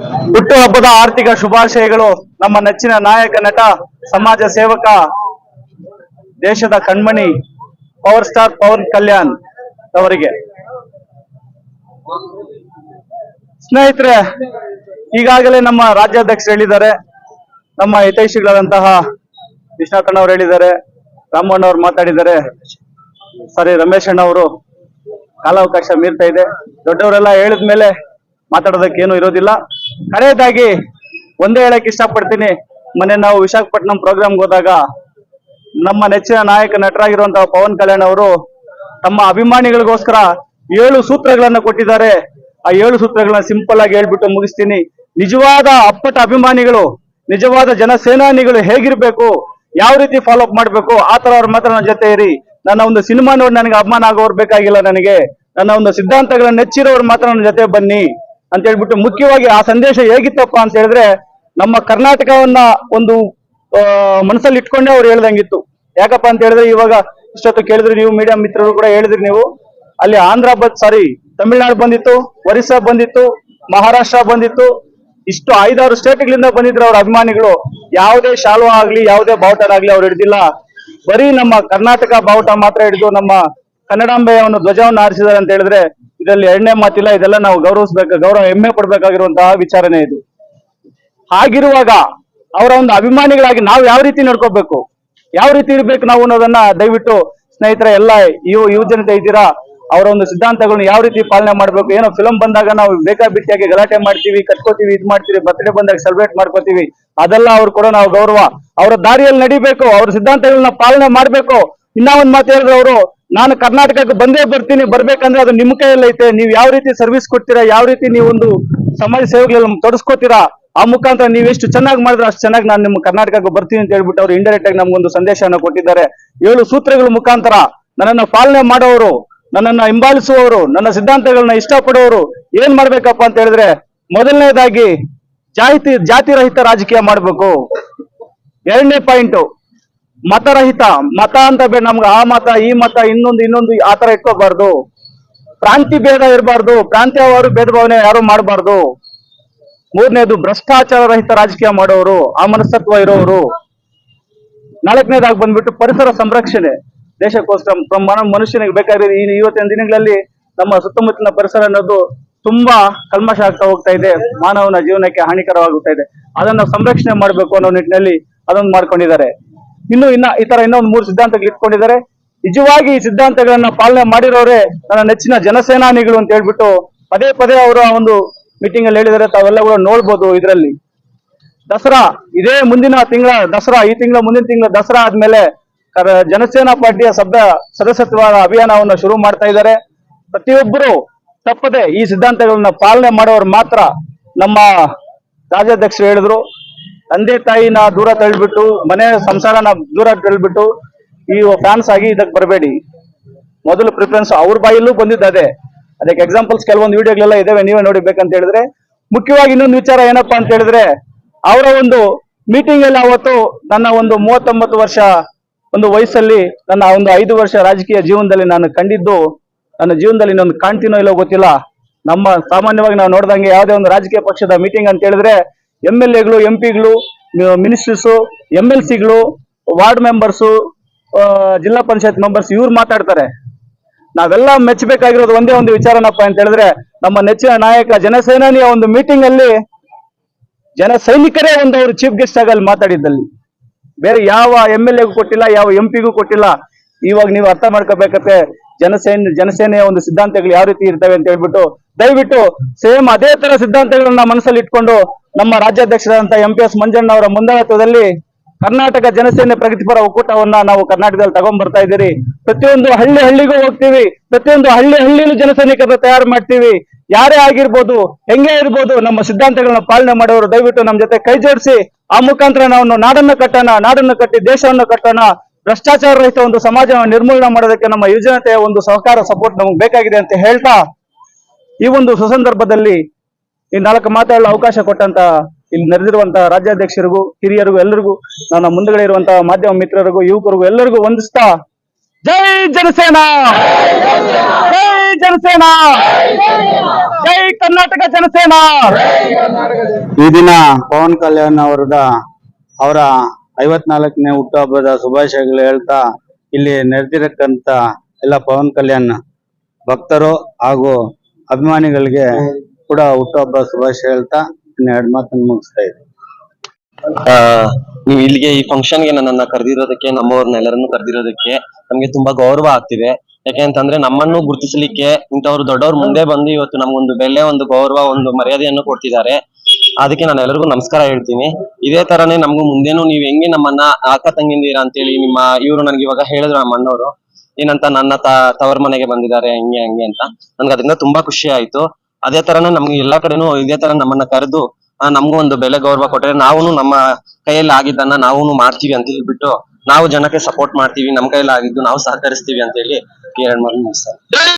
ಹುಟ್ಟುಹಬ್ಬದ ಆರ್ಥಿಕ ಶುಭಾಶಯಗಳು. ನಮ್ಮ ನೆಚ್ಚಿನ ನಾಯಕ, ನಟ, ಸಮಾಜ ಸೇವಕ, ದೇಶದ ಕಣ್ಮಣಿ, ಪವರ್ ಸ್ಟಾರ್ ಪವನ್ ಕಲ್ಯಾಣ್ ಅವರಿಗೆ. ಸ್ನೇಹಿತರೆ, ಈಗಾಗಲೇ ನಮ್ಮ ರಾಜ್ಯಾಧ್ಯಕ್ಷರು ಹೇಳಿದ್ದಾರೆ. ನಮ್ಮ ಹಿತೈಷಿಗಳಾದಂತಹ ವಿಶ್ವನಾಥಣ್ಣ ಅವರು ಹೇಳಿದ್ದಾರೆ. ರಾಮಣ್ಣ ಅವರು ಮಾತಾಡಿದ್ದಾರೆ. ಸಾರಿ ರಮೇಶ್ ಅಣ್ಣ ಅವರು. ಕಾಲಾವಕಾಶ ಮೀರ್ತಾ ಇದೆ. ದೊಡ್ಡವರೆಲ್ಲ ಹೇಳಿದ್ಮೇಲೆ ಮಾತಾಡೋದಕ್ಕೆ ಏನು ಇರೋದಿಲ್ಲ. ಕಡೆಯದಾಗಿ ಒಂದೇ ಹೇಳಕ್ ಇಷ್ಟಪಡ್ತೀನಿ. ಮೊನ್ನೆ ನಾವು ವಿಶಾಖಪಟ್ಟಣಂ ಪ್ರೋಗ್ರಾಮ್ಗೆ ಹೋದಾಗ ನಮ್ಮ ನೆಚ್ಚಿನ ನಾಯಕ ನಟರಾಗಿರುವಂತಹ ಪವನ್ ಕಲ್ಯಾಣ್ ಅವರು ತಮ್ಮ ಅಭಿಮಾನಿಗಳಿಗೋಸ್ಕರ ಏಳು ಸೂತ್ರಗಳನ್ನ ಕೊಟ್ಟಿದ್ದಾರೆ. ಆ ಏಳು ಸೂತ್ರಗಳನ್ನ ಸಿಂಪಲ್ ಆಗಿ ಹೇಳ್ಬಿಟ್ಟು ಮುಗಿಸ್ತೀನಿ. ನಿಜವಾದ ಅಪ್ಪಟ ಅಭಿಮಾನಿಗಳು, ನಿಜವಾದ ಜನಸೇನಾನಿಗಳು ಹೇಗಿರ್ಬೇಕು, ಯಾವ ರೀತಿ ಫಾಲೋ ಅಪ್ ಮಾಡ್ಬೇಕು, ಆ ತರ ಅವ್ರ ಮಾತ್ರ ನನ್ನ ಜೊತೆ ಇರಿ. ನನ್ನ ಒಂದು ಸಿನಿಮಾ ನೋಡಿ ನನಗೆ ಅಭಿಮಾನ ಆಗೋರ್ ಬೇಕಾಗಿಲ್ಲ ನನಗೆ. ನನ್ನ ಒಂದು ಸಿದ್ಧಾಂತಗಳನ್ನ ನೆಚ್ಚಿರೋರು ಮಾತ್ರ ನನ್ನ ಜೊತೆ ಬನ್ನಿ. ಅಂತ ಹೇಳ್ಬಿಟ್ಟು ಮುಖ್ಯವಾಗಿ ಆ ಸಂದೇಶ ಹೇಗಿತ್ತಪ್ಪ ಅಂತ ಹೇಳಿದ್ರೆ ನಮ್ಮ ಕರ್ನಾಟಕವನ್ನ ಒಂದು ಮನಸ್ಸಲ್ಲಿ ಇಟ್ಕೊಂಡೇ ಅವ್ರು ಹೇಳ್ದಂಗಿತ್ತು. ಯಾಕಪ್ಪ ಅಂತ ಹೇಳಿದ್ರೆ ಇವಾಗ ಇಷ್ಟೊತ್ತು ಕೇಳಿದ್ರಿ ನೀವು ಮೀಡಿಯಾ ಮಿತ್ರರು ಕೂಡ ಹೇಳಿದ್ರಿ ನೀವು. ಅಲ್ಲಿ ಆಂಧ್ರ ಸಾರಿ ತಮಿಳ್ನಾಡು ಬಂದಿತ್ತು, ಒರಿಸ್ಸಾ ಬಂದಿತ್ತು, ಮಹಾರಾಷ್ಟ್ರ ಬಂದಿತ್ತು. ಇಷ್ಟು ಐದಾರು ಸ್ಟೇಟ್ಗಳಿಂದ ಬಂದಿದ್ರು ಅವ್ರ ಅಭಿಮಾನಿಗಳು. ಯಾವುದೇ ಶಾಲು ಆಗ್ಲಿ, ಯಾವುದೇ ಬಾವುಟನಾಗ್ಲಿ ಅವ್ರು ಹಿಡಿದಿಲ್ಲ. ಬರೀ ನಮ್ಮ ಕರ್ನಾಟಕ ಬಾವುಟ ಮಾತ್ರ ಹಿಡಿದು ನಮ್ಮ ಕನ್ನಡಾಂಬೆಯ ಒಂದು ಧ್ವಜವನ್ನು ಆರಿಸಿದ್ದಾರೆ ಅಂತ ಹೇಳಿದ್ರೆ ಇದರಲ್ಲಿ ಎರಡನೇ ಮಾತಿಲ್ಲ, ಇದೆಲ್ಲ ನಾವು ಗೌರವಿಸಬೇಕು, ಗೌರವ ಹೆಮ್ಮೆ ಪಡ್ಬೇಕಾಗಿರುವಂತಹ ವಿಚಾರನೆ ಇದು. ಹಾಗಿರುವಾಗ ಅವರ ಒಂದು ಅಭಿಮಾನಿಗಳಾಗಿ ನಾವು ಯಾವ ರೀತಿ ನಡ್ಕೋಬೇಕು? ಯಾವ ರೀತಿ ಇರ್ಬೇಕು ನಾವು ಅನ್ನೋದನ್ನ ದಯವಿಟ್ಟು ಸ್ನೇಹಿತರ, ಎಲ್ಲ ಯುವ ಯುವ ಜನತೆ ಇದ್ದೀರಾ? ಅವರ ಒಂದು ಸಿದ್ಧಾಂತಗಳನ್ನ ಯಾವ ರೀತಿ ಪಾಲನೆ ಮಾಡ್ಬೇಕು? ಏನೋ ಫಿಲಂ ಬಂದಾಗ ನಾವು ಬೇಕಾಬಿಟ್ಟಿಯಾಗಿ ಗಲಾಟೆ ಮಾಡ್ತೀವಿ, ಕಟ್ಕೋತೀವಿ, ಇದ್ ಮಾಡ್ತೀವಿ ಬರ್ತ್ಡೇ ಬಂದಾಗ ಸೆಲೆಬ್ರೇಟ್ ಮಾಡ್ಕೋತೀವಿ. ಅದೆಲ್ಲ ಅವ್ರು ಕೂಡ ನಾವು ಗೌರವ. ಅವರ ದಾರಿಯಲ್ಲಿ ನಡಿಬೇಕು, ಅವ್ರ ಸಿದ್ಧಾಂತಗಳನ್ನ ಪಾಲನೆ ಮಾಡ್ಬೇಕು. ಇನ್ನ ಒಂದ್ ಮಾತು ಹೇಳಿದ್ರೆ ಅವರು ನಾನು ಕರ್ನಾಟಕಕ್ಕೆ ಬಂದೇ ಬರ್ತೀನಿ, ಬರ್ಬೇಕಂದ್ರೆ ಅದು ನಿಮ್ಮ ಕೈಯಲ್ಲಿ ಐತೆ. ನೀವು ಯಾವ ರೀತಿ ಸರ್ವಿಸ್ ಕೊಡ್ತೀರಾ, ಯಾವ ರೀತಿ ನೀವು ಒಂದು ಸಮಾಜ ಸೇವೆಗಳಲ್ಲಿ ತೊಡಸ್ಕೋತೀರಾ, ಆ ಮುಖಾಂತರ ನೀವು ಎಷ್ಟು ಚೆನ್ನಾಗಿ ಮಾಡಿದ್ರೆ ಅಷ್ಟು ಚೆನ್ನಾಗಿ ನಾನು ನಿಮ್ಮ ಕರ್ನಾಟಕಕ್ಕೆ ಬರ್ತೀನಿ ಅಂತ ಹೇಳ್ಬಿಟ್ಟು ಅವ್ರು ಇಂಡೈರೆಕ್ಟ್ ಆಗಿ ನಮ್ಗೊಂದು ಸಂದೇಶವನ್ನು ಕೊಟ್ಟಿದ್ದಾರೆ. ಏಳು ಸೂತ್ರಗಳ ಮುಖಾಂತರ ನನ್ನನ್ನು ಪಾಲನೆ ಮಾಡೋರು ನನ್ನನ್ನ ಹಿಂಬಾಲಿಸುವವರು, ನನ್ನ ಸಿದ್ಧಾಂತಗಳನ್ನ ಇಷ್ಟಪಡುವವರು ಏನ್ ಮಾಡ್ಬೇಕಪ್ಪ ಅಂತ ಹೇಳಿದ್ರೆ ಮೊದಲನೇದಾಗಿ ಜಾತಿ ಜಾತಿ ರಹಿತ ರಾಜಕೀಯ ಮಾಡ್ಬೇಕು. ಎರಡನೇ ಪಾಯಿಂಟ್ ಮತರಹಿತ, ಮತ ಅಂತ ಬೇಡ ನಮ್ಗೆ ಆ ಮತ, ಈ ಮತ, ಇನ್ನೊಂದು ಇನ್ನೊಂದು ಆ ತರ ಇಟ್ಕೋಬಾರ್ದು. ಪ್ರಾಂತಿ ಭೇದ ಇರಬಾರ್ದು. ಪ್ರಾಂತ್ಯವಾರು ಭೇದ ಭಾವನೆ ಯಾರು ಮಾಡಬಾರ್ದು. ಮೂರನೇದು, ಭ್ರಷ್ಟಾಚಾರ ರಹಿತ ರಾಜಕೀಯ ಮಾಡೋರು ಆ ಮನಸ್ತತ್ವ ಇರೋರು. ನಾಲ್ಕನೇದಾಗಿ ಬಂದ್ಬಿಟ್ಟು ಪರಿಸರ ಸಂರಕ್ಷಣೆ. ದೇಶಕ್ಕೋಸ್ಕರ ಮನುಷ್ಯನಿಗೆ ಬೇಕಾಗಿರೋದು ಈ ಇವತ್ತಿನ ದಿನಗಳಲ್ಲಿ ನಮ್ಮ ಸುತ್ತಮುತ್ತಲಿನ ಪರಿಸರ ಅನ್ನೋದು ತುಂಬಾ ಕಲ್ಮಶ ಆಗ್ತಾ ಹೋಗ್ತಾ ಇದೆ. ಮಾನವನ ಜೀವನಕ್ಕೆ ಹಾನಿಕರವಾಗುತ್ತಾ ಇದೆ. ಅದನ್ನ ಸಂರಕ್ಷಣೆ ಮಾಡಬೇಕು ಅನ್ನೋ ನಿಟ್ಟಿನಲ್ಲಿ ಅದೊಂದು ಮಾಡ್ಕೊಂಡಿದ್ದಾರೆ. ಇನ್ನು ಇನ್ನ ಈ ತರ ಇನ್ನೊಂದು ಮೂರು ಸಿದ್ಧಾಂತಗಳು ಇಟ್ಕೊಂಡಿದ್ದಾರೆ. ನಿಜವಾಗಿ ಈ ಸಿದ್ಧಾಂತಗಳನ್ನ ಪಾಲನೆ ಮಾಡಿರೋರೆ ನನ್ನ ನೆಚ್ಚಿನ ಜನಸೇನಾನಿಗಳು ಅಂತ ಹೇಳ್ಬಿಟ್ಟು ಪದೇ ಪದೇ ಅವರು ಒಂದು ಮೀಟಿಂಗ್ ಅಲ್ಲಿ ಹೇಳಿದರೆ ತಾವೆಲ್ಲ ಕೂಡ ನೋಡ್ಬೋದು ಇದರಲ್ಲಿ. ದಸರಾ, ಇದೇ ಮುಂದಿನ ತಿಂಗಳ ದಸರಾ, ಈ ತಿಂಗಳ ಮುಂದಿನ ತಿಂಗಳ ದಸರಾ ಆದ್ಮೇಲೆ ಜನಸೇನಾ ಪಾರ್ಟಿಯ ಸಭ್ಯ ಸದಸ್ಯತ್ವ ಅಭಿಯಾನವನ್ನು ಶುರು ಮಾಡ್ತಾ ಇದ್ದಾರೆ. ಪ್ರತಿಯೊಬ್ಬರು ತಪ್ಪದೆ ಈ ಸಿದ್ಧಾಂತಗಳನ್ನ ಪಾಲನೆ ಮಾಡೋರು ಮಾತ್ರ ನಮ್ಮ ರಾಜ್ಯಾಧ್ಯಕ್ಷರು ಹೇಳಿದ್ರು. ತಂದೆ ತಾಯಿನ ದೂರ ತಳ್ಳಿಬಿಟ್ಟು, ಮನೆ ಸಂಸಾರನ ದೂರ ತಳ್ಳಿಬಿಟ್ಟು, ಈ ಫ್ಯಾನ್ಸ್ ಆಗಿ ಇದಕ್ಕೆ ಬರಬೇಡಿ. ಮೊದಲು ಪ್ರಿಫರೆನ್ಸ್ ಅವ್ರ ಬಾಯಲ್ಲೂ ಬಂದಿದ್ದು ಅದೇ. ಅದಕ್ಕೆ ಎಕ್ಸಾಂಪಲ್ಸ್ ಕೆಲವೊಂದು ವಿಡಿಯೋಗಳೆಲ್ಲ ಇದಾವೆ, ನೀವೇ ನೋಡಿ ಬೇಕಂತ ಹೇಳಿದ್ರೆ. ಮುಖ್ಯವಾಗಿ ಇನ್ನೊಂದು ವಿಚಾರ ಏನಪ್ಪಾ ಅಂತ ಹೇಳಿದ್ರೆ, ಅವರ ಒಂದು ಮೀಟಿಂಗ್ ಅಲ್ಲಿ ಅವತ್ತು ನನ್ನ ಒಂದು ಮೂವತ್ತೊಂಬತ್ತು ವರ್ಷ, ಒಂದು ವಯಸ್ಸಲ್ಲಿ ನನ್ನ ಒಂದು ಐದು ವರ್ಷ ರಾಜಕೀಯ ಜೀವನದಲ್ಲಿ ನಾನು ಕಂಡಿದ್ದು, ನನ್ನ ಜೀವನದಲ್ಲಿ ಇನ್ನೊಂದು ಕಾಣ್ತೀನೋ ಇಲ್ಲೋ ಗೊತ್ತಿಲ್ಲ. ನಮ್ಮ ಸಾಮಾನ್ಯವಾಗಿ ನಾವು ನೋಡ್ದಂಗೆ ಯಾವುದೇ ಒಂದು ರಾಜಕೀಯ ಪಕ್ಷದ ಮೀಟಿಂಗ್ ಅಂತ ಹೇಳಿದ್ರೆ ಎಂ ಎಲ್ ಎಗಳು ಎಂ ಪಿಗಳು ಮಿನಿಸ್ಟರ್ಸು ಎಂ ಎಲ್ ಸಿಗಳು ವಾರ್ಡ್ ಮೆಂಬರ್ಸು ಜಿಲ್ಲಾ ಪಂಚಾಯತ್ ಮೆಂಬರ್ಸ್ ಇವ್ರು ಮಾತಾಡ್ತಾರೆ. ನಾವೆಲ್ಲ ಮೆಚ್ಚಬೇಕಾಗಿರೋದು ಒಂದೇ ಒಂದು ವಿಚಾರನಪ್ಪ ಅಂತ ಹೇಳಿದ್ರೆ, ನಮ್ಮ ನೆಚ್ಚಿನ ನಾಯಕ ಜನಸೇನಾನಿಯ ಒಂದು ಮೀಟಿಂಗ್ ಅಲ್ಲಿ ಜನ ಸೈನಿಕರೇ ಒಂದು ಅವರು ಚೀಫ್ ಗೆಸ್ಟ್ ಆಗಿ ಮಾತಾಡಿದ್ದಲ್ಲಿ. ಬೇರೆ ಯಾವ ಎಂ ಎಲ್ ಎಗೂ ಕೊಟ್ಟಿಲ್ಲ, ಯಾವ ಎಂ ಪಿಗೂ ಕೊಟ್ಟಿಲ್ಲ. ಇವಾಗ ನೀವು ಅರ್ಥ ಮಾಡ್ಕೋಬೇಕತ್ತೆ ಜನಸೇನೆ, ಜನಸೇನೆಯ ಒಂದು ಸಿದ್ಧಾಂತಗಳು ಯಾವ ರೀತಿ ಇರ್ತವೆ ಅಂತ ಹೇಳ್ಬಿಟ್ಟು, ದಯವಿಟ್ಟು ಸೇಮ್ ಅದೇ ತರ ಸಿದ್ಧಾಂತಗಳನ್ನ ಮನಸ್ಸಲ್ಲಿ ಇಟ್ಕೊಂಡು ನಮ್ಮ ರಾಜ್ಯಾಧ್ಯಕ್ಷರಾದಂತಹ ಎಂ ಪಿ ಎಸ್ ಮಂಜಣ್ಣ ಅವರ ಮುಂದಾಳತ್ವದಲ್ಲಿ ಕರ್ನಾಟಕ ಜನಸೇನೆ ಪ್ರಗತಿಪರ ಒಕ್ಕೂಟವನ್ನ ನಾವು ಕರ್ನಾಟಕದಲ್ಲಿ ತಗೊಂಡ್ ಬರ್ತಾ ಇದ್ದೀರಿ. ಪ್ರತಿಯೊಂದು ಹಳ್ಳಿ ಹಳ್ಳಿಗೂ ಹೋಗ್ತೀವಿ. ಪ್ರತಿಯೊಂದು ಹಳ್ಳಿ ಹಳ್ಳಿಲೂ ಜನಸೈನಿಕರನ್ನ ತಯಾರು ಮಾಡ್ತೀವಿ. ಯಾರೇ ಆಗಿರ್ಬೋದು, ಹೆಂಗೆ ಇರ್ಬೋದು, ನಮ್ಮ ಸಿದ್ಧಾಂತಗಳನ್ನ ಪಾಲನೆ ಮಾಡೋರು ದಯವಿಟ್ಟು ನಮ್ಮ ಜೊತೆ ಕೈ ಜೋಡಿಸಿ, ಆ ಮುಖಾಂತರ ನಾವು ನಾಡನ್ನ ಕಟ್ಟೋಣ, ನಾಡನ್ನು ಕಟ್ಟಿ ದೇಶವನ್ನು ಕಟ್ಟೋಣ. ಭ್ರಷ್ಟಾಚಾರ ರಹಿತ ಒಂದು ಸಮಾಜವನ್ನು ನಿರ್ಮೂಲನೆ ಮಾಡೋದಕ್ಕೆ ನಮ್ಮ ಯುವಜನತೆಯ ಒಂದು ಸಹಕಾರ ಸಪೋರ್ಟ್ ನಮಗೆ ಬೇಕಾಗಿದೆ ಅಂತ ಹೇಳ್ತಾ, ಈ ಒಂದು ಸುಸಂದರ್ಭದಲ್ಲಿ ಈ ನಾಲ್ಕು ಮಾತಾಡಲು ಅವಕಾಶ ಕೊಟ್ಟಂತ ಇಲ್ಲಿ ನಡೆದಿರುವಂತಹ ರಾಜ್ಯಾಧ್ಯಕ್ಷರಿಗೂ, ಹಿರಿಯರಿಗೂ, ಎಲ್ಲರಿಗೂ, ನನ್ನ ಮುಂದುಗಡೆ ಇರುವಂತಹ ಮಾಧ್ಯಮ ಮಿತ್ರರಿಗೂ, ಯುವಕರಿಗೂ, ಎಲ್ಲರಿಗೂ ವಂದಿಸ್ತಾ ಜೈ ಜನಸೇನಾ! ಜೈ ಜನಸೇನಾ! ಜೈ ಕರ್ನಾಟಕ ಜನಸೇನಾ! ಈ ದಿನ ಪವನ್ ಕಲ್ಯಾಣ್ ಅವರದ, ಅವರ ಐವತ್ನಾಲ್ಕನೇ ಹುಟ್ಟುಹಬ್ಬದ ಶುಭಾಶಯಗಳು ಹೇಳ್ತಾ ಇಲ್ಲಿ ನೆರೆದಿರಕ್ಕಂತ ಎಲ್ಲ ಪವನ್ ಕಲ್ಯಾಣ್ ಭಕ್ತರು ಹಾಗೂ ಅಭಿಮಾನಿಗಳಿಗೆ ಕೂಡ ಹುಟ್ಟುಹಬ್ಬ ಶುಭಾಶಯ ಹೇಳ್ತಾ ಎರಡು ಮಾತನ್ನು ಮುಗಿಸ್ತಾ ಇದ್ದೀನಿ. ಆ, ನೀವು ಇಲ್ಲಿಗೆ ಈ ಫಂಕ್ಷನ್ಗೆ ನನ್ನನ್ನ ಕರೆದಿರೋದಕ್ಕೆ ನಮ್ಮವ್ರನ್ನೆಲ್ಲರನ್ನು ಕರೆದಿರೋದಕ್ಕೆ ನಮ್ಗೆ ತುಂಬಾ ಗೌರವ ಆಗ್ತಿದೆ. ಯಾಕೆ ಅಂತಂದ್ರೆ ನಮ್ಮನ್ನು ಗುರುತಿಸಲಿಕ್ಕೆ ಇಂಥವ್ರು ದೊಡ್ಡವ್ರು ಮುಂದೆ ಬಂದು ಇವತ್ತು ನಮ್ಗೊಂದು ಬೆಲೆ ಒಂದು ಗೌರವ ಒಂದು ಮರ್ಯಾದೆಯನ್ನು ಕೊಡ್ತಿದ್ದಾರೆ. ಅದಕ್ಕೆ ನಾನು ಎಲ್ಲರಿಗೂ ನಮಸ್ಕಾರ ಹೇಳ್ತೀನಿ. ಇದೇ ತರನೇ ನಮಗೂ ಮುಂದೇನು ನೀವ್ ಹೆಂಗೆ ನಮ್ಮನ್ನ ಅಕ್ಕ ತಂಗಿಂದಿರ ಅಂತೇಳಿ ನಿಮ್ಮ ಇವರು ನನಗೆ ಇವಾಗ ಹೇಳಿದ್ರು ನಮ್ಮ ಅಣ್ಣವರು. ಏನಂತ ನನ್ನ ತವರ್ ಮನೆಗೆ ಬಂದಿದ್ದಾರೆ ಹಂಗೆ ಹಂಗೆ ಅಂತ. ನನ್ಗೆ ಅದರಿಂದ ತುಂಬಾ ಖುಷಿ ಆಯ್ತು. ಅದೇ ತರನ ನಮ್ಗೆ ಎಲ್ಲಾ ಕಡೆನೂ ಇದೇ ತರ ನಮ್ಮನ್ನ ಕರೆದು ನಮ್ಗೂ ಒಂದು ಬೆಲೆ ಗೌರವ ಕೊಟ್ರೆ ನಾವು ನಮ್ಮ ಕೈಯಲ್ಲಿ ಆಗಿದ್ದನ್ನ ನಾವು ಮಾಡ್ತೀವಿ ಅಂತ ಹೇಳ್ಬಿಟ್ಟು ನಾವು ಜನಕ್ಕೆ ಸಪೋರ್ಟ್ ಮಾಡ್ತೀವಿ, ನಮ್ಮ ಕೈಯಲ್ಲಿ ಆಗಿದ್ದು ನಾವು ಸಹಕರಿಸ್ತೀವಿ ಅಂತ ಹೇಳಿ ಎರಡು ಮಾತು ಮುಗಿಸ್ತಾರೆ